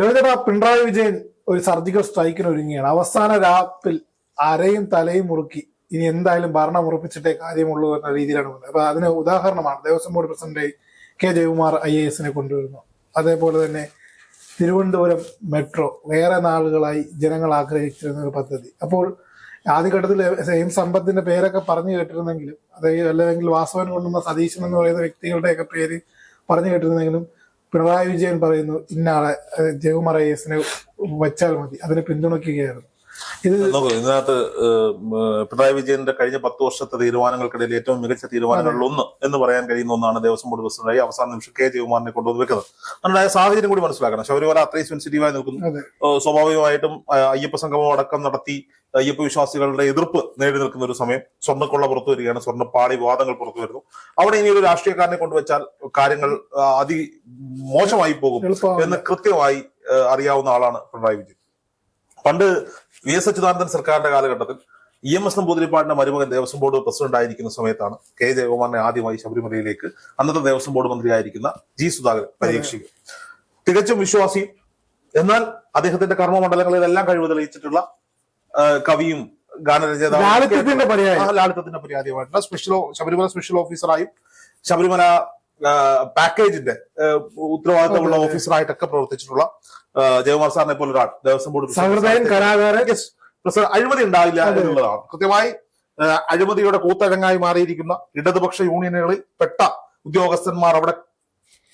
രോഹിത പിണറായി വിജയൻ ഒരു സർജിക്കൽ സ്ട്രൈക്കിന് ഒരുങ്ങിയാണ് അവസാന രാപ്പിൽ അരയും തലയും മുറുക്കി. ഇനി എന്തായാലും ഭരണം ഉറപ്പിച്ചിട്ടേ കാര്യമുള്ളൂ എന്ന രീതിയിലാണ് പോകുന്നത്. അപ്പൊ അതിന് ഉദാഹരണമാണ് Devaswom board president K Jayakumar I A എസിനെ കൊണ്ടുവരുന്നു. അതേപോലെ തന്നെ തിരുവനന്തപുരം മെട്രോ വേറെ നാളുകളായി ജനങ്ങൾ ആഗ്രഹിച്ചിരുന്ന ഒരു പദ്ധതി. അപ്പോൾ ആദ്യഘട്ടത്തിൽ സെയിം സമ്പത്തിന്റെ പേരൊക്കെ പറഞ്ഞു കേട്ടിരുന്നെങ്കിലും അതായത് അല്ലെങ്കിൽ വാസവൻ കൊണ്ടുവന്ന സതീശൻ എന്ന് പറയുന്ന വ്യക്തികളുടെയൊക്കെ പേര് പറഞ്ഞു കേട്ടിരുന്നെങ്കിലും പിണറായി വിജയൻ പറയുന്നു ഇന്നാളെ ജയകുമാർ ഐ എസിനെ വെച്ചാൽ മതി. അതിനെ പിന്തുണയ്ക്കുകയായിരുന്നു. ഇത് നോക്കൂ ഇതിനകത്ത് പിണറായി വിജയന്റെ കഴിഞ്ഞ പത്ത് വർഷത്തെ തീരുമാനങ്ങൾക്കിടയിൽ ഏറ്റവും മികച്ച തീരുമാനങ്ങളിൽ ഒന്ന് എന്ന് പറയാൻ കഴിയുന്ന ഒന്നാണ് ദേവസ്വം ബോർഡ് പ്രസിഡന്റായി അവസാന നിമിഷം കെ ജയകുമാറിനെ കൊണ്ടുവന്ന് വെക്കുന്നത്. അതിനുണ്ടായ സാഹചര്യം കൂടി മനസ്സിലാക്കണം. ശബരിമല അത്രയും സെൻസിറ്റീവായി നിൽക്കുന്നു. സ്വാഭാവികമായിട്ടും അയ്യപ്പ സംഗമം അടക്കം നടത്തി അയ്യപ്പ വിശ്വാസികളുടെ എതിർപ്പ് നേടി നിൽക്കുന്ന ഒരു സമയം സ്വർണക്കൊള്ള പുറത്തു വരികയാണ്. സ്വർണപ്പാളി വാദങ്ങൾ പുറത്തു വരുന്നു. അവിടെ ഇനി ഒരു രാഷ്ട്രീയക്കാരനെ കൊണ്ടുവച്ചാൽ കാര്യങ്ങൾ അതി മോശമായി പോകും എന്ന് കൃത്യമായി അറിയാവുന്ന ആളാണ് പിണറായി വിജയൻ. പണ്ട് വി എസ് അച്യുതാനന്ദൻ സർക്കാരിന്റെ കാലഘട്ടത്തിൽ ഇ എം എസ് നമ്പൂതിരിപ്പാടിന്റെ മരുമകൻ ദേവസ്വം ബോർഡ് പ്രസിഡന്റ് ആയിരിക്കുന്ന സമയത്താണ് കെ ജയകുമാറിനെ ആദ്യമായി ശബരിമലയിലേക്ക് അന്നത്തെ ദേവസ്വം ബോർഡ് മന്ത്രി മന്ത്രിയായിരിക്കുന്ന ജി സുധാകരൻ പരീക്ഷിക്കും. തികച്ചും വിശ്വാസി എന്നാൽ അദ്ദേഹത്തിന്റെ കർമ്മമണ്ഡലങ്ങളിലെല്ലാം കഴിവ് തെളിയിച്ചിട്ടുള്ള കവിയും ഗാനരചയിതാവും ലാളിത്യത്തിന്റെ പര്യായമായിട്ടുള്ള സ്പെഷ്യൽ ശബരിമല സ്പെഷ്യൽ ഓഫീസറായും ശബരിമല പാക്കേജിന്റെ ഉത്തരവാദിത്തമുള്ള ഓഫീസറായിട്ടൊക്കെ പ്രവർത്തിച്ചിട്ടുള്ള ജയകുമാർ സാറിനെ പോലെ ഒരാൾ ദേവസ്വം ബോർഡ് സഹൃദയൻ കലാകാരൻ അഴിമതി ഉണ്ടാവില്ല എന്നുള്ളതാണ്. കൃത്യമായി അഴിമതിയുടെ കൂത്തഴങ്ങായി മാറിയിരിക്കുന്ന ഇടതുപക്ഷ യൂണിയനുകളിൽ പെട്ട ഉദ്യോഗസ്ഥന്മാർ അവിടെ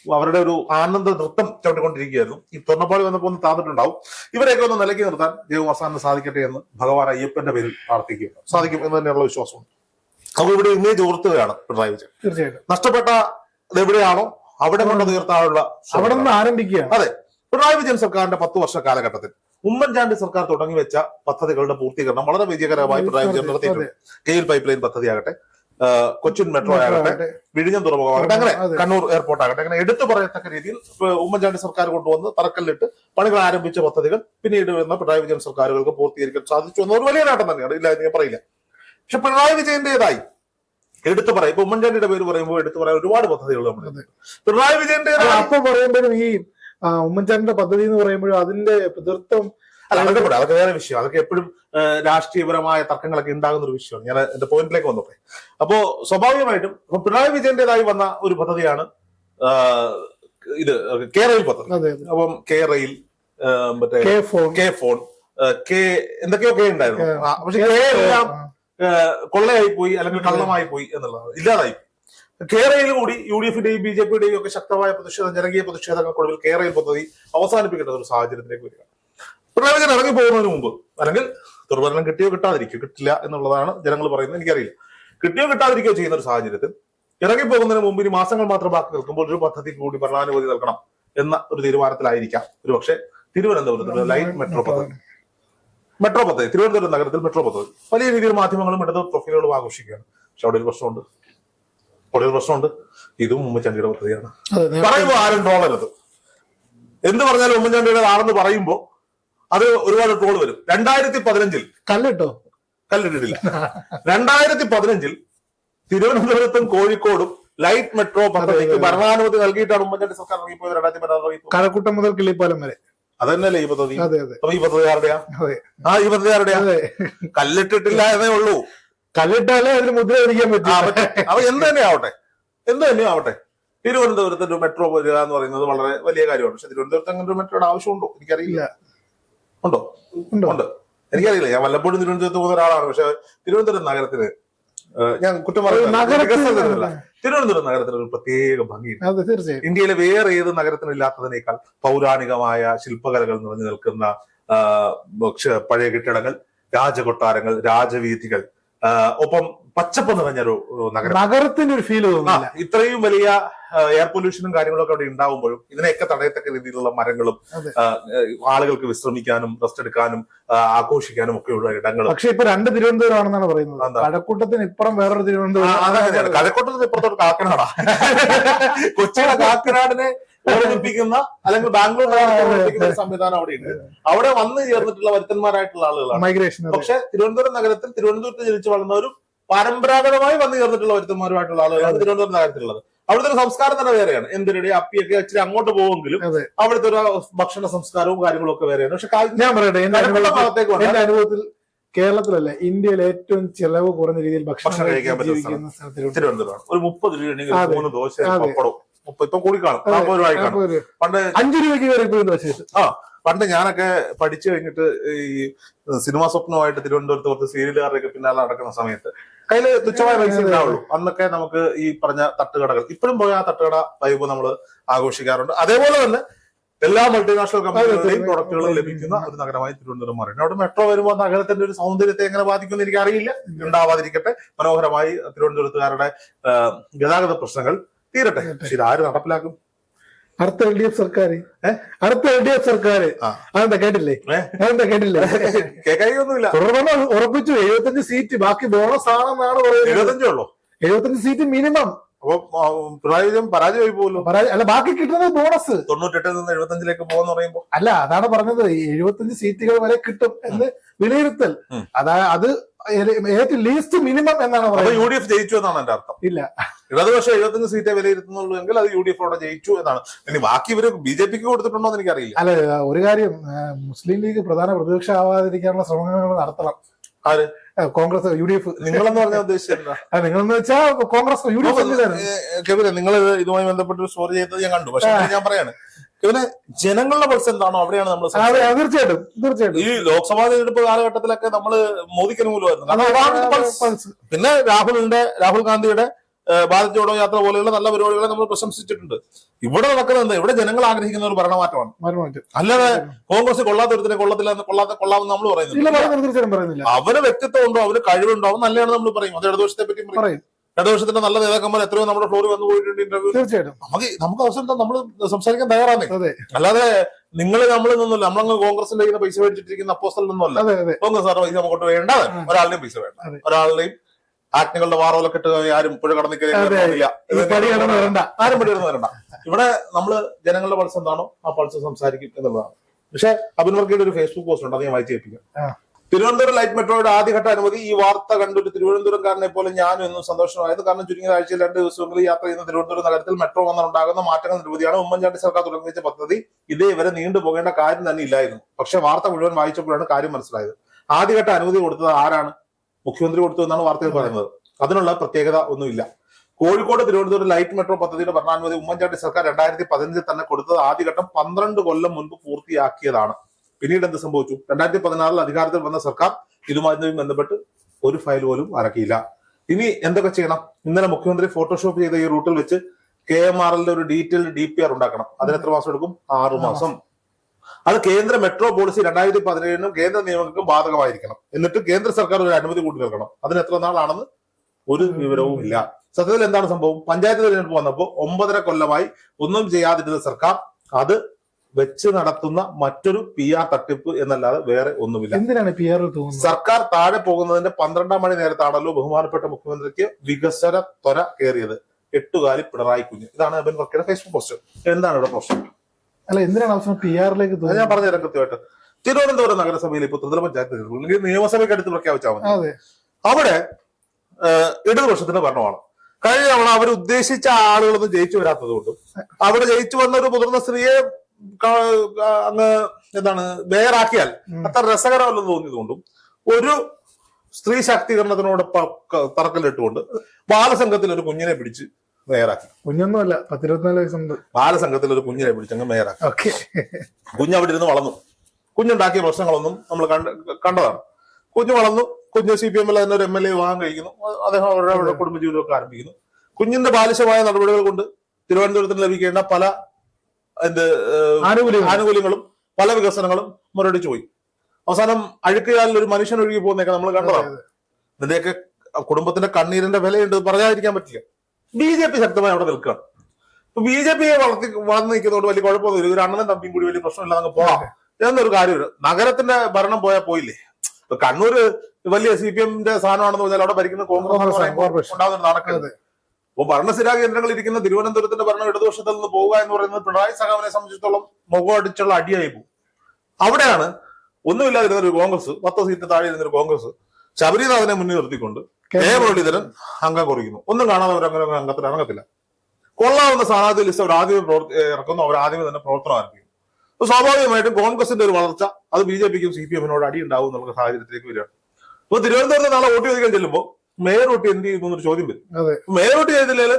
അവരുടെ ഒരു ആനന്ദ നൃത്തം ചവിട്ടിക്കൊണ്ടിരിക്കുകയായിരുന്നു. ഈ തൊണ്ണപ്പാളി വന്നപ്പോൾ ഒന്ന് താന്നിട്ടുണ്ടാവും. ഇവരെയൊക്കെ ഒന്ന് നിലയ്ക്ക് നിർത്താൻ ജയകുമാർ സാധിക്കട്ടെ എന്ന് ഭഗവാൻ അയ്യപ്പന്റെ പേരിൽ പ്രാർത്ഥിക്കുക സാധിക്കും എന്ന് തന്നെയുള്ള വിശ്വാസമുണ്ട്. അപ്പോൾ ഇവിടെ ഇമേജ് ഓർത്തുകയാണ് പിണറായി വിജയൻ. തീർച്ചയായിട്ടും. നഷ്ടപ്പെട്ട എവിടെയാണോ അവിടെ കൊണ്ട് തീർത്താനുള്ള അവിടെ നിന്ന് ആരംഭിക്കുകയാണ്. അതെ. പിണറായി വിജയൻ സർക്കാരിന്റെ പത്ത് വർഷ കാലഘട്ടത്തിൽ ഉമ്മൻചാണ്ടി സർക്കാർ തുടങ്ങി വെച്ച പദ്ധതികളുടെ പൂർത്തീകരണം വളരെ വിജയകരമായി പിണറായി വിജയൻ നടത്തിയിട്ടുണ്ട്. കെയിൽ പൈപ്പ് ലൈൻ പദ്ധതി ആകട്ടെ കൊച്ചിൻ മെട്രോ ആകട്ടെ വിഴിഞ്ഞം തുറമുഖമാകട്ടെ അങ്ങനെ കണ്ണൂർ എയർപോർട്ട് ആകട്ടെ അങ്ങനെ എടുത്തു പറയത്തക്ക രീതിയിൽ ഉമ്മൻചാണ്ടി സർക്കാർ കൊണ്ടുവന്ന് തറക്കല്ലിട്ട് പണികൾ ആരംഭിച്ച പദ്ധതികൾ പിന്നീട് വരുന്ന പിണറായി വിജയൻ സർക്കാരുകൾക്ക് പൂർത്തീകരിക്കാൻ സാധിച്ചു എന്ന ഒരു വലിയ നേട്ടം തന്നെയാണ്. ഇല്ല ഞാൻ പറയില്ല. പക്ഷെ പിണറായി വിജയന്റേതായി എടുത്തു പറയാം. ഇപ്പൊ ഉമ്മൻചാണ്ടിയുടെ പേര് പറയുമ്പോൾ എടുത്തു പറയാൻ ഒരുപാട് പദ്ധതികൾ നമ്മൾ അതെ. പിണറായി വിജയന്റെ അപ്പൊ പറയുമ്പോഴും ഈ ഉമ്മൻചാണ്ടിന്റെ പദ്ധതി എന്ന് പറയുമ്പോഴും അതിന്റെ പിതൃത്വം അല്ല അതൊക്കെ പോട്ടെ. അതൊക്കെ വേറെ വിഷയം. അതൊക്കെ എപ്പോഴും രാഷ്ട്രീയപരമായ തർക്കങ്ങളൊക്കെ ഉണ്ടാകുന്ന ഒരു വിഷയമാണ്. ഞാൻ എന്റെ പോയിന്റിലേക്ക് വന്നോട്ടെ. അപ്പോ സ്വാഭാവികമായിട്ടും ഇപ്പൊ പിണറായി വിജയന്റേതായി വന്ന ഒരു പദ്ധതിയാണ് ഇത് കേരയിൽ പദ്ധതി. അപ്പം കേരയിൽ മറ്റേ K phone. K phone K എന്തൊക്കെയോ കെ ഉണ്ടായിരുന്നു. പക്ഷെ കെ എല്ലാം കൊള്ളയായി പോയി അല്ലെങ്കിൽ കള്ളമായി പോയി എന്നുള്ളതാണ്. ഇല്ലാതായി. കേരളയിൽ കൂടി യു ഡി എഫിന്റെയും ബി ജെ പിയുടെയും ഒക്കെ ശക്തമായ പ്രതിഷേധം ജനകീയ പ്രതിഷേധങ്ങൾക്കൊടുവിൽ കേരളയിൽ പദ്ധതി അവസാനിപ്പിക്കേണ്ട ഒരു സാഹചര്യത്തിലേക്ക് വരിക. പിണറായി ഇറങ്ങി പോകുന്നതിന് മുമ്പ് അല്ലെങ്കിൽ ദുർഭരണം കിട്ടിയോ കിട്ടാതിരിക്കോ കിട്ടില്ല എന്നുള്ളതാണ് ജനങ്ങൾ പറയുന്നത്. എനിക്കറിയില്ല. കിട്ടിയോ കിട്ടാതിരിക്കോ ചെയ്യുന്ന ഒരു സാഹചര്യത്തിൽ ഇറങ്ങി പോകുന്നതിന് മുമ്പ് ഇനി മാസങ്ങൾ മാത്രം ബാക്കി നിൽക്കുമ്പോൾ ഒരു പദ്ധതിക്ക് കൂടി ഭരണാനുമതി നൽകണം എന്ന ഒരു തീരുമാനത്തിലായിരിക്കാം. ഒരു പക്ഷേ തിരുവനന്തപുരത്ത് ലൈറ്റ് മെട്രോ പദ്ധതി. മെട്രോ പദ്ധതി തിരുവനന്തപുരം നഗരത്തിൽ മെട്രോ പദ്ധതി വലിയ രീതിയിൽ മാധ്യമങ്ങളും ഇടത് പ്രൊഫൈലുകളും ആഘോഷിക്കുകയാണ്. പക്ഷെ അവിടെ ഒരു പ്രശ്നമുണ്ട്. അവിടെ ഒരു പ്രശ്നമുണ്ട്. ഇതും ഉമ്മൻചാണ്ടിയുടെ പദ്ധതിയാണ്. പറയുമ്പോൾ ആരും ട്രോളരുത് എന്ത് പറഞ്ഞാലും ഉമ്മൻചാണ്ടിയുടെ ആണെന്ന് പറയുമ്പോൾ അത് ഒരുപാട് ട്രോൾ വരും. രണ്ടായിരത്തി പതിനഞ്ചിൽ കല്ലിട്ടോ? കല്ലിട്ടിട്ടില്ല. രണ്ടായിരത്തി പതിനഞ്ചിൽ തിരുവനന്തപുരത്തും കോഴിക്കോടും ലൈറ്റ് മെട്രോ പദ്ധതിക്ക് ഭരണാനുമതി നൽകിയിട്ടാണ് ഉമ്മൻചാണ്ടി സർക്കാർ ഇറങ്ങിപ്പോയത്. രണ്ടായിരത്തി പതിനാറ് കഴക്കൂട്ടം മുതൽ കിളിപ്പാലം വരെ. അതന്നെയല്ലേ ഈ പദ്ധതി അപ്പൊ ഈ പദ്ധതി ആരുടെയാ ആ ഈ പദ്ധതി ആരുടെയാ കല്ലിട്ടിട്ടില്ല എന്നേ ഉള്ളൂ. കല്ലിട്ടാലേ അതിന് മുദ്ര പിടിക്കാൻ പറ്റും. അപ്പൊ എന്ത് തന്നെ ആവട്ടെ? എന്ത് തന്നെ ആവട്ടെ? തിരുവനന്തപുരത്ത് ഒരു മെട്രോ വരിക എന്ന് പറയുന്നത് വളരെ വലിയ കാര്യമാണ്. പക്ഷെ തിരുവനന്തപുരത്ത് അങ്ങനെ ഒരു മെട്രോയുടെ ആവശ്യമുണ്ടോ? എനിക്കറിയില്ല. ഉണ്ടോ? ഉണ്ടോ? ഉണ്ട്. എനിക്കറിയില്ല. ഞാൻ വല്ലപ്പോഴും തിരുവനന്തപുരത്ത് പോകുന്ന ഒരാളാണ്. പക്ഷെ തിരുവനന്തപുരം നഗരത്തിന് ഞാൻ കുറ്റം പറയുന്നില്ല. തിരുവനന്തപുരം നഗരത്തിന് ഒരു പ്രത്യേക ഭംഗിയുണ്ട്. തീർച്ചയായും. ഇന്ത്യയിലെ വേറെ ഏത് നഗരത്തിനും ഇല്ലാത്തതിനേക്കാൾ പൗരാണികമായ ശില്പകലകൾ നിറഞ്ഞു നിൽക്കുന്ന പഴയ കെട്ടിടങ്ങൾ രാജകൊട്ടാരങ്ങൾ രാജവീഥികൾ ഒപ്പം പച്ചപ്പ് നിറഞ്ഞൊരു നഗരം. നഗരത്തിന്റെ ഒരു ഫീൽ തോന്നുന്നില്ല. ഇത്രയും വലിയ എയർ പൊല്യൂഷനും കാര്യങ്ങളൊക്കെ അവിടെ ഉണ്ടാവുമ്പോഴും ഇതിനെയൊക്കെ തടയത്തക്ക രീതിയിലുള്ള മരങ്ങളും ആളുകൾക്ക് വിശ്രമിക്കാനും റെസ്റ്റ് എടുക്കാനും ആഘോഷിക്കാനും ഒക്കെയുള്ള ഇടങ്ങൾ പക്ഷെ ഇപ്പൊ രണ്ട് തിരുവനന്തപുരം ആണെന്നാണ് പറയുന്നത്? കഴക്കൂട്ടത്തിന് ഇപ്പുറം വേറൊരു തിരുവനന്തപുരം. അതങ്ങനെയാണ് കഴക്കൂട്ടത്തിന് ഇപ്പുറത്തോട്ട് കാക്കനാടാ. കൊച്ചിയുടെ കാക്കനാടിനെ ഓർമ്മിപ്പിക്കുന്ന അല്ലെങ്കിൽ ബാംഗ്ലൂർ സംവിധാനം അവിടെ ഉണ്ട്. അവിടെ വന്ന് ചേർന്നിട്ടുള്ള വരുത്തന്മാരായിട്ടുള്ള ആളുകളാണ്. മൈഗ്രേഷൻ പക്ഷെ തിരുവനന്തപുരം നഗരത്തിൽ തിരുവനന്തപുരത്ത് ജനിച്ചു വളർന്നവരും പരമ്പരാഗതമായി വന്ന് ചേർന്നിട്ടുള്ള വരുത്തന്മാരുമായിട്ടുള്ള ആളുകളാണ് തിരുവനന്തപുരം നഗരത്തിലുള്ളത്. അവിടുത്തെ ഒരു സംസ്കാരം തന്നെ വേറെയാണ്. എന്തിനടി? അപ്പിയൊക്കെ ഇച്ചിരി അങ്ങോട്ട് പോകുമെങ്കിലും അവിടുത്തെ ഒരു ഭക്ഷണ സംസ്കാരവും കാര്യങ്ങളും ഒക്കെ വേറെയാണ്. പക്ഷെ ഞാൻ പറയട്ടെ എന്റെ അനുഭവത്തിൽ കേരളത്തിലല്ല ഇന്ത്യയിൽ ഏറ്റവും ചെലവ് കുറഞ്ഞ രീതിയിൽ ഭക്ഷണം കഴിക്കാൻ പറ്റുന്ന തിരുവനന്തപുരം ഒരു മുപ്പത് രൂപയാണെങ്കിൽ മൂന്ന് ദോശ പപ്പടവും. ഇപ്പൊ കൂടി കാണും നാൽപ്പത് രൂപ കാണും. പണ്ട് അഞ്ചു രൂപയ്ക്ക് കയറി ദോശ. ആ പണ്ട് ഞാനൊക്കെ പഠിച്ചു കഴിഞ്ഞിട്ട് ഈ സിനിമാ സ്വപ്നമായിട്ട് തിരുവനന്തപുരത്ത് കുറച്ച് സീരിയലുകാരുടെയൊക്കെ പിന്നാലെ നടക്കുന്ന സമയത്ത് കയ്യിൽ തുച്ഛമായ പൈസ. ഉണ്ടാവുള്ളൂ. അന്നൊക്കെ നമുക്ക് ഈ പറഞ്ഞ തട്ടുകടകൾ ഇപ്പോഴും പോയി ആ തട്ടുകട വൈബ് നമ്മൾ ആഘോഷിക്കാറുണ്ട്. അതേപോലെ തന്നെ എല്ലാ മൾട്ടിനാഷണൽ കമ്പനികളുടെയും പ്രൊഡക്ടുകൾ ലഭിക്കുന്ന ഒരു നഗരമായി തിരുവനന്തപുരം മാറി. അവിടെ മെട്രോ വരുമ്പോൾ നഗരത്തിന്റെ ഒരു സൗന്ദര്യത്തെ എങ്ങനെ ബാധിക്കുമെന്ന് എനിക്ക് അറിയില്ല ഉണ്ടാവാതിരിക്കട്ടെ. മനോഹരമായി തിരുവനന്തപുരത്തുകാരുടെ ഗതാഗത പ്രശ്നങ്ങൾ തീരട്ടെ. പക്ഷെ ഇതാര് നടപ്പിലാക്കും? അടുത്ത എൽ ഡി എഫ് സർക്കാർ? അടുത്ത എൽ ഡി എഫ് സർക്കാർ. അതെന്താ കേട്ടില്ലേ? അതെന്താ കേട്ടില്ലേ? കേൾക്കായൊന്നുമില്ല തുടർന്ന് ഉറപ്പിച്ചു എഴുപത്തഞ്ച് സീറ്റ് ബാക്കി ബോണസ് ആണെന്നാണ് പറയുന്നത്. എഴുപത്തഞ്ചേ സീറ്റ് മിനിമം അപ്പൊ ആ, പിണറായി വിജയൻ പരാജയമായി പോകുമല്ലോ അല്ല ബാക്കി കിട്ടുന്നത് ബോണസ് തൊണ്ണൂറ്റെട്ടിൽ നിന്ന് എഴുപത്തഞ്ചിലേക്ക് പോകുന്ന പറയുമ്പോ. അല്ല അതാണ് പറഞ്ഞത്. എഴുപത്തഞ്ച് സീറ്റുകൾ വരെ കിട്ടും എന്ന് വിലയിരുത്തൽ. അതാ അത് ലീസ്റ്റ് മിനിമം എന്നാണ് പറയുന്നത്. യു ഡി എഫ് ജയിച്ചു എന്നാണ് എന്റെ അർത്ഥം. ഇല്ല. ഇടതുപക്ഷം എഴുപത്തഞ്ച് സീറ്റേ വിലയിരുത്തുന്നുള്ളൂ എങ്കിൽ അത് യു ഡി എഫ് അവിടെ ജയിച്ചു എന്നാണ്. ഇനി ബാക്കി ഇവർ ബി ജെ പിക്ക് കൊടുത്തിട്ടുണ്ടോ എന്ന് എനിക്കറിയില്ല. അല്ല ഒരു കാര്യം മുസ്ലിം ലീഗ് പ്രധാന പ്രതിപക്ഷ ആവാതിരിക്കാനുള്ള ശ്രമങ്ങൾ നടത്തണം. ആര്? Congress U D F. നിങ്ങളെന്ന് പറഞ്ഞ ഉദ്ദേശിച്ചിരുന്ന നിങ്ങളെന്ന് വെച്ചാൽ കോൺഗ്രസ് യു ഡി എഫ് നിങ്ങൾ ഇതുമായി ബന്ധപ്പെട്ട് സ്റ്റോറി ചെയ്തത് ഞാൻ കണ്ടു. പക്ഷെ ഞാൻ പറയാണ് കെവിനെ ജനങ്ങളുടെ പൾസ് എന്താണോ അവിടെയാണ് നമ്മൾ തീർച്ചയായിട്ടും തീർച്ചയായിട്ടും. ഈ ലോക്സഭാ തെരഞ്ഞെടുപ്പ് കാലഘട്ടത്തിലൊക്കെ നമ്മൾ മോദിക്ക് അനുകൂലമായിരുന്നു. പിന്നെ രാഹുലിന്റെ രാഹുൽ ഗാന്ധിയുടെ ഭാരത് ജോഡോ യാത്ര പോലെയുള്ള നല്ല പരിപാടികളെ നമ്മൾ പ്രശംസിച്ചിട്ടുണ്ട്. ഇവിടെ നടക്കുന്നത് എന്താ? ഇവിടെ ജനങ്ങൾ ആഗ്രഹിക്കുന്ന ഒരു ഭരണമാറ്റമാണ്. അല്ലാതെ കോൺഗ്രസ് കൊള്ളാത്തൊരുത്തിനെ കൊള്ളത്തില്ല എന്ന് കൊള്ളാത്ത കൊള്ളാമെന്ന് നമ്മൾ പറയുന്നില്ല. അവന് വ്യക്തിത്വം ഉണ്ടോ? അവർ കഴിവുണ്ടോ? അവൻ നല്ലതാണ് നമ്മൾ പറയും. അത് ഇടതുപക്ഷത്തെ പറ്റി പറയും. ഇടതുപക്ഷത്തിന്റെ നല്ല നേതാക്കന്മാർ എത്രയോ നമ്മുടെ ഫ്ലോറിൽ വന്നു പോയിട്ടുണ്ട് ഇന്റർവ്യൂ തീർച്ചയായിട്ടും. നമുക്ക് നമുക്ക് അവസരം നമ്മൾ സംസാരിക്കാൻ തയ്യാറാണ്. അല്ലാതെ നിങ്ങൾ നമ്മളിൽ നിന്നല്ല നമ്മളങ്ങ് കോൺഗ്രസിന്റെ കയ്യിൽ പൈസ മേടിച്ചിട്ടിരിക്കുന്ന അപ്പോസ്റ്റൽ നിന്നല്ല. കോൺഗ്രസ് സാറിന് പൈസ നമുക്ക് വേണ്ട. ഒരാളുടെയും പൈസ വേണ്ട. ഒരാളുടെയും ആജ്ഞകളുടെ വാറോലൊക്കെ ഇട്ട് ആരും പുഴ കടന്നു അതെ. ഈ പടി ആരും പടി കടന്നു വരണ്ട. ഇവിടെ നമ്മൾ ജനങ്ങളുടെ പൾസ് എന്താണോ ആ പൾസ് സംസാരിക്കും എന്നുള്ളതാണ്. പക്ഷെ അബിൻ ഒരു ഫേസ്ബുക്ക് പോസ്റ്റ് ഉണ്ട് അത് ഞാൻ വായിച്ചു കേൾപ്പിക്കാം. തിരുവനന്തപുരം ലൈറ്റ് മെട്രോയുടെ ആദ്യഘട്ട അനുമതി ഈ വാർത്ത കണ്ടൊരു തിരുവനന്തപുരംകാരനെ പോലെ ഞാനും എന്നും സന്തോഷമായത് കാരണം ചുരുങ്ങിയ ആഴ്ചയിൽ രണ്ട് ദിവസങ്ങളിൽ യാത്ര ചെയ്യുന്ന തിരുവനന്തപുരം നഗരത്തിൽ മെട്രോ വന്നുണ്ടാകുന്ന മാറ്റങ്ങൾ നിരവധിയാണ്. ഉമ്മൻചാണ്ടി സർക്കാർ തുടങ്ങിവെച്ച പദ്ധതി ഇതേവരെ നീണ്ടുപോകേണ്ട കാര്യം തന്നെ ഇല്ലായിരുന്നു. പക്ഷെ വാർത്ത മുഴുവൻ വായിച്ചപ്പോഴാണ് കാര്യം മനസ്സിലായത്. ആദ്യഘട്ട അനുമതി കൊടുത്തത് ആരാണ്? മുഖ്യമന്ത്രി കൊടുത്തു എന്നാണ് വാർത്തയിൽ പറയുന്നത്. അതിനുള്ള പ്രത്യേകത ഒന്നുമില്ല. കോഴിക്കോട് തിരുവനന്തപുരം ലൈറ്റ് മെട്രോ പദ്ധതിയുടെ ഭരണാനുമതി ഉമ്മൻചാണ്ടി സർക്കാർ രണ്ടായിരത്തി പതിനഞ്ചിൽ തന്നെ കൊടുത്തത് ആദ്യഘട്ടം പന്ത്രണ്ട് കൊല്ലം മുൻപ് പൂർത്തിയാക്കിയതാണ്. പിന്നീട് എന്ത് സംഭവിച്ചു? രണ്ടായിരത്തി പതിനാറിൽ അധികാരത്തിൽ വന്ന സർക്കാർ ഇതുമായി ബന്ധപ്പെട്ട് ഒരു ഫയൽ പോലും അറക്കിയില്ല. ഇനി എന്തൊക്കെ ചെയ്യണം? ഇന്നലെ മുഖ്യമന്ത്രി ഫോട്ടോഷോപ്പ് ചെയ്ത ഈ റൂട്ടിൽ വെച്ച് കെ എം ആർ എല്ലിന്റെ ഒരു ഡീറ്റെയിൽഡ് ഡി പി ആർ ഉണ്ടാക്കണം. അതിന് എത്ര മാസം എടുക്കും? ആറു മാസം. അത് കേന്ദ്ര മെട്രോ പോളിസി രണ്ടായിരത്തി പതിനേഴിനും കേന്ദ്ര നിയമങ്ങൾക്കും ബാധകമായിരിക്കണം. എന്നിട്ട് കേന്ദ്ര സർക്കാർ ഒരു അനുമതി കൂട്ടി നൽകണം. അതിന് എത്ര നാളാണെന്ന് ഒരു വിവരവും ഇല്ല. സത്യത്തിൽ എന്താണ് സംഭവം? പഞ്ചായത്ത് തിരഞ്ഞെടുപ്പ് വന്നപ്പോൾ ഒമ്പതര കൊല്ലമായി ഒന്നും ചെയ്യാതിരുന്ന സർക്കാർ അത് വെച്ച് നടത്തുന്ന മറ്റൊരു പി ആർ തട്ടിപ്പ് എന്നല്ലാതെ വേറെ ഒന്നുമില്ല. എന്തിനാണ് പി ആർ സർക്കാർ താഴെ പോകുന്നതിന്റെ പന്ത്രണ്ടാം മണി നേരത്താണല്ലോ ബഹുമാനപ്പെട്ട മുഖ്യമന്ത്രിക്ക് വികസന ത്വര കയറിയത്. എട്ടുകാലി പിണറായി കുഞ്ഞ്. ഇതാണ് അബിൻ വർക്കിയുടെ ഫേസ്ബുക്ക് പോസ്റ്റ് എന്താണ് ഇവിടെ പ്രശ്നം? അല്ല എന്തിനാണ് അവസരം പി ആറിലേക്ക് ഞാൻ പറഞ്ഞുതരാം കൃത്യമായിട്ട്. തിരുവനന്തപുരം നഗരസഭയിൽ ഇപ്പൊ ത്രിതല പഞ്ചായത്ത് നിയമസഭയ്ക്ക് അടുത്ത് പ്രഖ്യാപിച്ചാൽ മതി. അവിടെ ഇടതുപക്ഷത്തിന്റെ ഭരണമാണ്. കഴിഞ്ഞ തവണ അവർ ഉദ്ദേശിച്ച ആളുകളൊന്നും ജയിച്ചു വരാത്തത് കൊണ്ടും അവിടെ ജയിച്ചു വന്ന ഒരു മുതിർന്ന സ്ത്രീയെ അങ്ങ് എന്താണ് വേറാക്കിയാൽ അത്ര രസകരമല്ലെന്ന് തോന്നിയതുകൊണ്ടും ഒരു സ്ത്രീ ശാക്തീകരണത്തിനോട് തറക്കല്ലിട്ടുകൊണ്ട് ബാലസംഘത്തിൽ ഒരു കുഞ്ഞിനെ പിടിച്ച് മേയറാക്കി. കുഞ്ഞൊന്നുമല്ല പത്തിരുപത്തിനാല് വയസ്സുണ്ട്. ബാലസംഘത്തിൽ ഒരു കുഞ്ഞിനെ പിടിച്ചങ്ങ് മേയറാക്കി. ഓക്കെ. കുഞ്ഞ് അവിടെ ഇരുന്ന് വളർന്നു. കുഞ്ഞുണ്ടാക്കിയ പ്രശ്നങ്ങളൊന്നും നമ്മൾ കണ്ട കണ്ടതാണ്. കുഞ്ഞ് വളർന്നു കുഞ്ഞ് സി പി എമ്മിൽ തന്നെ ഒരു എം എൽ എ വിവാഹം കഴിക്കുന്നു. അദ്ദേഹം അവരുടെ അവരുടെ കുടുംബജീവിതമൊക്കെ ആരംഭിക്കുന്നു. കുഞ്ഞിന്റെ ബാലിശമായ നടപടികൾ കൊണ്ട് തിരുവനന്തപുരത്തിന് ലഭിക്കേണ്ട പല എന്ത് ആനുകൂല്യങ്ങളും. പല വികസനങ്ങളും മുരടിച്ചു പോയി. അവസാനം അഴുക്കുകാലിൽ ഒരു മനുഷ്യൻ ഒഴുകി പോകുന്നേക്കെ നമ്മൾ കണ്ടതാണ്. ഇതിന്റെയൊക്കെ കുടുംബത്തിന്റെ കണ്ണീരിന്റെ വിലയുണ്ട് പറയാതിരിക്കാൻ പറ്റില്ല. ബി ജെ പി ശക്തമായി അവിടെ നിൽക്കുകയാണ്. ഇപ്പൊ ബി ജെ പിയെ വളർത്തി വളർന്നു നിൽക്കുന്നതുകൊണ്ട് വലിയ കുഴപ്പമൊന്നുമില്ല. ഒരു അണ്ണനും തമ്പിയും കൂടി വലിയ പ്രശ്നമില്ല അങ്ങ് പോവാം. എന്നൊരു കാര്യമില്ല. നഗരത്തിന്റെ ഭരണം പോയാൽ പോയില്ലേ? ഇപ്പൊ കണ്ണൂര് വലിയ സി പി എമ്മിന്റെ സ്ഥാനമാണെന്ന് പറഞ്ഞാൽ അവിടെ ഭരിക്കുന്ന കോൺഗ്രസ് ഉണ്ടാകുന്ന ഒരു അപ്പൊ ഭരണസ്ഥിരാ കേന്ദ്രങ്ങൾ ഇരിക്കുന്ന തിരുവനന്തപുരത്തിന്റെ ഭരണം ഇടതുപക്ഷത്തിൽ നിന്ന് പോവുക എന്ന് പറയുന്നത് പിണറായി സഖാവിനെ സംബന്ധിച്ചിടത്തോളം മുഖമടിച്ചുള്ള അടിയായി പോകും. അവിടെയാണ് ഒന്നുമില്ലാതിരുന്ന ഒരു കോൺഗ്രസ് പത്ത് സീറ്റ് താഴെ ഇരുന്ന ഒരു കോൺഗ്രസ് ശബരിനാഥനെ മുന്നിൽ നിർത്തിക്കൊണ്ട് കെ മുരളീധരൻ അംഗം കുറിക്കുന്നു. ഒന്നും കാണാതെ അവർ അങ്ങനെ അംഗത്തിൽ ഇറങ്ങത്തില്ല. കൊള്ളാവുന്ന സ്ഥാനാർത്ഥി ലിസ്റ്റ് അവർ ആദ്യമേ പ്രവർത്തി- ഇറക്കുന്നു. അവർ ആദ്യമേ തന്നെ പ്രവർത്തനം ആരംഭിക്കും. അപ്പൊ സ്വാഭാവികമായിട്ടും കോൺഗ്രസിന്റെ ഒരു വളർച്ച അത് ബി ജെ പിക്കും സി പി എമ്മിനോട് അടി ഉണ്ടാവും എന്നുള്ള സാഹചര്യത്തിലേക്ക് വരികയാണ്. അപ്പൊ തിരുവനന്തപുരത്ത് നാളെ വോട്ട് ചോദിക്കാൻ ചെല്ലുമ്പോൾ മേയർ വോട്ട് എന്ത് ചെയ്യുന്നു എന്നൊരു ചോദ്യം വരും. വോട്ട് ചെയ്തില്ലെങ്കിൽ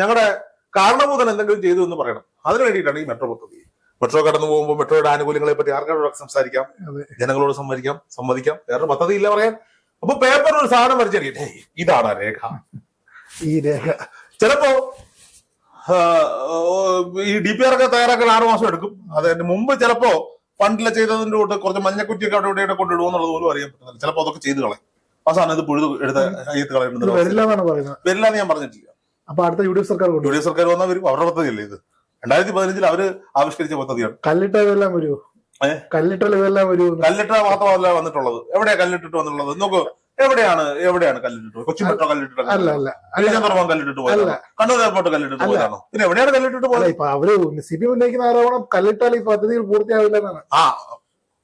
ഞങ്ങളുടെ കാരണബോധൻ എന്തെങ്കിലും ചെയ്തു എന്ന് പറയണം. അതിനു വേണ്ടിയിട്ടാണ് ഈ മെട്രോ പദ്ധതി. മെട്രോ കടന്നു പോകുമ്പോൾ മെട്രോയുടെ ആനുകൂല്യങ്ങളെ പറ്റി ആർക്കാരോട് സംസാരിക്കാം? ജനങ്ങളോട് സംവദിക്കാം സമ്മതിക്കാം. വേറെ പദ്ധതി ഇല്ല പറയാൻ. അപ്പൊ പേപ്പറിൽ ഒരു സാധനം വരച്ചറിയട്ടെ ഇതാണ് രേഖ. ഈ രേഖ. ചിലപ്പോ ഈ ഡി പി ആർ ഒക്കെ തയ്യാറാക്കാൻ ആറു മാസം എടുക്കും. അതിന് മുമ്പ് ചിലപ്പോ ഫണ്ടിലെ ചെയ്തതിന്റെ കൂട്ട് കുറച്ച് മഞ്ഞക്കുറ്റിയൊക്കെ അവിടെ ഇവിടെ കൊണ്ടിടുമോ എന്നുള്ളത് പോലും അറിയാൻ പറ്റുന്നില്ല ചിലപ്പോ അതൊക്കെ ചെയ്തു കളയും. അവസാനം ഇത് പുഴുത് എടുത്ത് കയ്യത്ത് ഇത് കളയുന്നത് വരില്ല പറയുന്നത് ഞാൻ പറഞ്ഞിട്ടില്ല. അപ്പൊ അടുത്ത യു ഡി എഫ് സർക്കാർ യു ഡി എഫ് സർക്കാർ വന്നാൽ വരും. അവരുടെ പദ്ധതിയല്ലേ ഇത്? രണ്ടായിരത്തി പതിനഞ്ചിൽ അവർ ആവിഷ്കരിച്ച പദ്ധതിയാണ്. കല്ലിട്ട ഇതെല്ലാം വരുമോ ഏ? കല്ലിട്ടൽ ഇതെല്ലാം വരുമോ കല്ലിട്ട മാത്രമല്ല വന്നിട്ടുള്ളത്. എവിടെയാ കല്ലിട്ടിട്ട് വന്നിട്ടുള്ളത് നോക്കൂ. എവിടെയാണ് എവിടെയാണ് കല്ലിട്ടിട്ട് കൊച്ചി മെട്രോ കല്ലിട്ടിട്ട് അല്ല. അല്ല തിരുവനന്തപുരം കല്ലിട്ടിട്ട് പോയതാണോ? കണ്ണൂർ എയർപോർട്ട് കല്ലിട്ടിട്ട്. പോയതാണോ? പിന്നെ എവിടെയാണ് കല്ലിട്ടിട്ട് പോയത്? ഇപ്പൊ അവർ സി പി ഉന്നയിക്കുന്ന ആരോപണം കല്ലിട്ടാൽ ഈ പദ്ധതികൾ പൂർത്തിയാവില്ല എന്നാണ്. ആ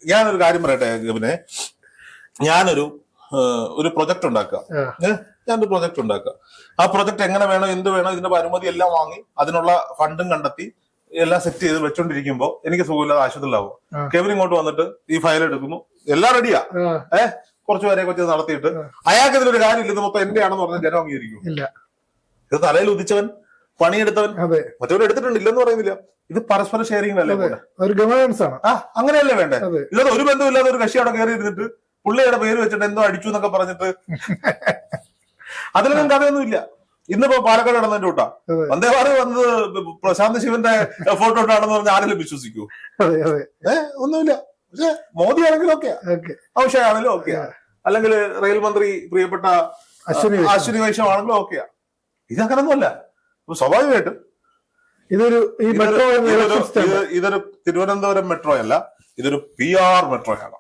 ഞാനൊരു കാര്യം പറയട്ടെ പിന്നെ ഞാനൊരു ഒരു പ്രൊജക്ട് ഉണ്ടാക്കുക. ഞാൻ ഒരു ഞാനൊരു പ്രൊജക്ട് ഉണ്ടാക്കുക. ആ പ്രൊജക്ട് എങ്ങനെ വേണോ എന്ത് വേണോ ഇതിന്റെ അനുമതി എല്ലാം വാങ്ങി അതിനുള്ള ഫണ്ടും കണ്ടെത്തി എല്ലാം സെറ്റ് ചെയ്ത് വെച്ചോണ്ടിരിക്കുമ്പോ എനിക്ക് സുഖമില്ലാതെ ആശുപത്രിയിലാവും. കെവിൻ ഇങ്ങോട്ട് വന്നിട്ട് ഈ ഫയൽ എടുക്കുന്നു എല്ലാം റെഡിയാ ഏഹ് കുറച്ചു പേരെ കൊച്ചു നടത്തിയിട്ട് അയാൾക്ക് ഇതിലൊരു കാര്യമില്ല മൊത്തം എന്റെ ആണെന്ന് പറഞ്ഞാൽ ജനം അംഗീകരിക്കും. ഇത് തലയിൽ ഉദിച്ചവൻ പണിയെടുത്തവൻ മറ്റവർ എടുത്തിട്ടുണ്ട് ഇല്ലെന്ന് പറയുന്നില്ല. ഇത് പരസ്പര ഷെയറിംഗ് അല്ലേ ഒരു ഗവേണൻസ് ആണ്. ആ അങ്ങനെയല്ലേ വേണ്ടേ? ഇല്ലാതെ ഒരു ബന്ധമില്ലാതെ ഒരു കക്ഷി അവിടെ കയറി ഇരുന്നിട്ട് പുള്ളിയുടെ പേര് വെച്ചിട്ട് എന്തോ അടിച്ചു എന്നൊക്കെ പറഞ്ഞിട്ട് അതിലൊന്നും കഥയൊന്നും ഇല്ല ഇന്നിപ്പോ പാലക്കാട് നടന്നതിന്റെ കൂട്ടാ. വന്ദേ ഭാരത് വന്നത് പ്രശാന്ത് ശിവന്റെ ഫോട്ടോ ഇട്ടാണെന്ന് പറഞ്ഞ ആരെങ്കിലും വിശ്വസിക്കൂ ഏഹ് ഒന്നുമില്ല. പക്ഷെ മോദി ആണെങ്കിലും ഓക്കെയാ ഓക്കെ. അമിത്ഷാ ആണെങ്കിലും ഓക്കെയാ അല്ലെങ്കിൽ റെയിൽ മന്ത്രി പ്രിയപ്പെട്ട അശ്വിനി വൈഷ്ണവ്. ആണെങ്കിലും ഓക്കെയാ ഇതങ്ങനൊന്നുമല്ല. ഒന്നുമല്ല സ്വാഭാവികമായിട്ടും. ഇതൊരു ഈ മെട്രോ ഇതൊരു തിരുവനന്തപുരം മെട്രോ അല്ല ഇതൊരു പി ആർ മെട്രോയാണ്